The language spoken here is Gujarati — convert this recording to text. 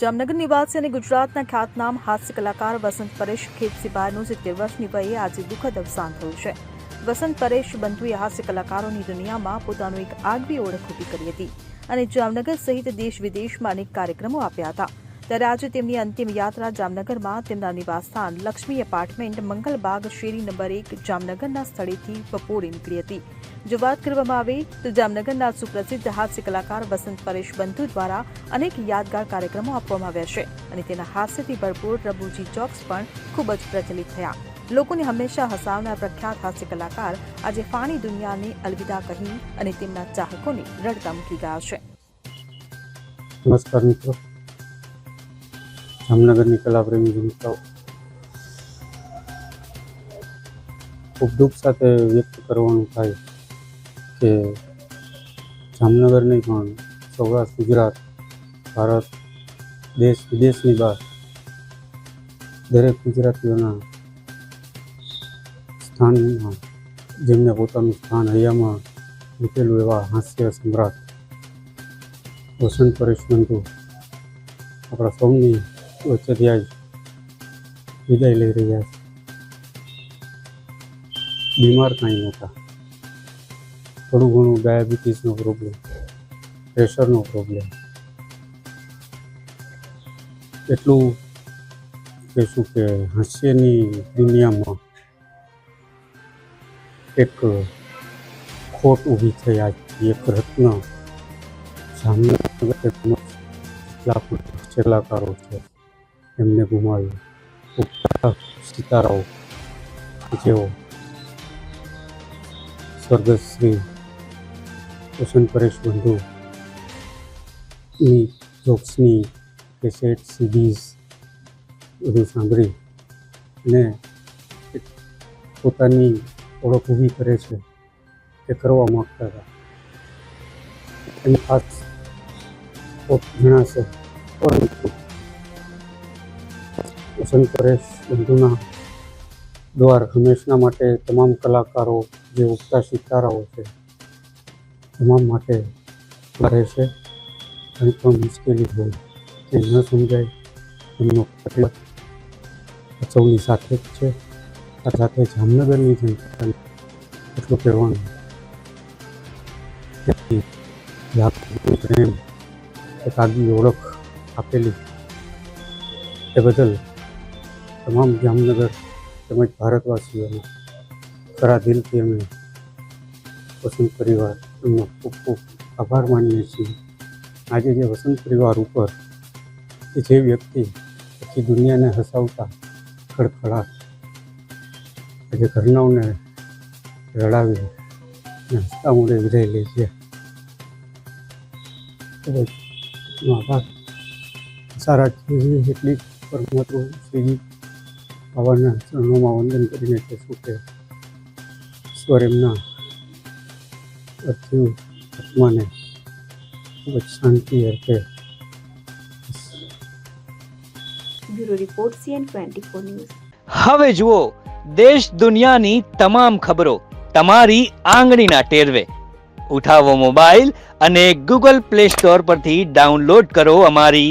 જામનગર નિવાસી અને ગુજરાતના ખ્યાતનામ હાસ્ય કલાકાર વસંત પરેશ ખેતસીબારનું સિત્તેર વર્ષની વયે આજે દુઃખદ અવસાન થયું છે. વસંત પરેશ બંધુએ હાસ્ય કલાકારોની દુનિયામાં પોતાનું એક આગવી ઓળખ ઊભી કરી હતી અને જામનગર સહિત દેશ વિદેશમાં અનેક કાર્યક્રમો આપ્યા હતા. ત્યારે આજે તેમની અંતિમ યાત્રા જામનગરમાં તેમના નિવાસસ્થાન લક્ષ્મી એપાર્ટમેન્ટ મંગલબાગ શેરી નંબર એક જામનગરના સ્થળેથી બપોરે નીકળી હતી. જો વાત કરવામાં આવે તો જામનગરના સુપ્રસિદ્ધ હાસ્ય કલાકાર વસંત પરેશ બંધુ દ્વારા અનેક યાદગાર કાર્યક્રમો આપવામાં આવ્યા છે અને તેના હાસ્યથી ભરપૂર રબુજી જોક્સ પણ ખૂબ જ પ્રચલિત થયા. લોકોને હંમેશા હસાવનાર પ્રખ્યાત હાસ્ય કલાકાર આજે ફાની દુનિયાને અલવિદા કહી અને તેમના ચાહકોને રડતા મૂકી ગયા છે. નમસ્કાર મિત્રો. જામનગરની કલાપ્રેમી જનતાઓ ખૂબ દુઃખ સાથે વ્યક્ત કરવાનું થાય કે જામનગર નહીં પણ સૌરાષ્ટ્ર, ગુજરાત, ભારત, દેશ વિદેશની બહાર દરેક ગુજરાતીઓના સ્થાનમાં જેમને પોતાનું સ્થાન હૈયામાં મૂકેલું એવા હાસ્ય સમ્રાટ વસંત પરેશ બંધુ આપણા સૌની વચ્ચેથી આજ વિદાય લઈ રહ્યા છે. બીમાર કાંઈ નહોતા. થોડું ઘણું ડાયાબિટીસનો પ્રોબ્લેમ પ્રેશરનો પ્રોબ્લેમ એટલું કહેશું કે હાસ્યની દુનિયામાં એક ખોટ ઊભી થઈ આજથી એક રત્ન તેમજ કેટલા કલાકારો છે. એમને ગુમાવ્યું. સિતારાઓ, જેઓ સ્વર્ગસ્થ શ્રી વસંત પરેશ બંધુ ની જોક્સની કેસેટ, સીડીઝ બધું સાંભળી અને પોતાની ઓળખ ઊભી કરે છે તે કરવા માગતા હતા. એની ખાસ ઘણા છે પરંતુ વસંત પરેશ બંધુના દ્વાર હંમેશના માટે તમામ કલાકારો જે ઉગતા સિતારાઓ છે, તમામ માટે રહેશે કંઈ પણ મુશ્કેલી હોય તે ન સમજાય. એમનો પ્રતિબંધ સૌની સાથે જ છે. આ સાથે જામનગરની જનતાને એટલું કહેવાનું પ્રેમ એક આગવી ઓળખ આપેલી તે બદલ તમામ જામનગર તેમજ ભારતવાસીઓને ખરા દિલથી અમે વસંત પરિવાર એમનો ખૂબ ખૂબ આભાર માનીએ છીએ. આજે જે વસંત પરિવાર ઉપર કે જે વ્યક્તિ આખી દુનિયાને હસાવતા ખડખડાટ આજે ઘરનાઓને રડાવી અને હસતા મોડે વિદાય લે છે. ખૂબ જ આભાર. સારા એટલી પરમાત્મા શ્રી બાબાના ચરણોમાં વંદન કરીને કહેશું કે ઈશ્વર એમના અર્થિવ આત્માને ખૂબ જ શાંતિ અર્પે bureau report CN twenty four news. હવે જુઓ દેશ દુનિયાની તમામ ખબરો તમારી આંગળીના ટેરવે. ઉઠાવો મોબાઈલ અને ગૂગલ પ્લે સ્ટોર પરથી ડાઉનલોડ કરો અમારી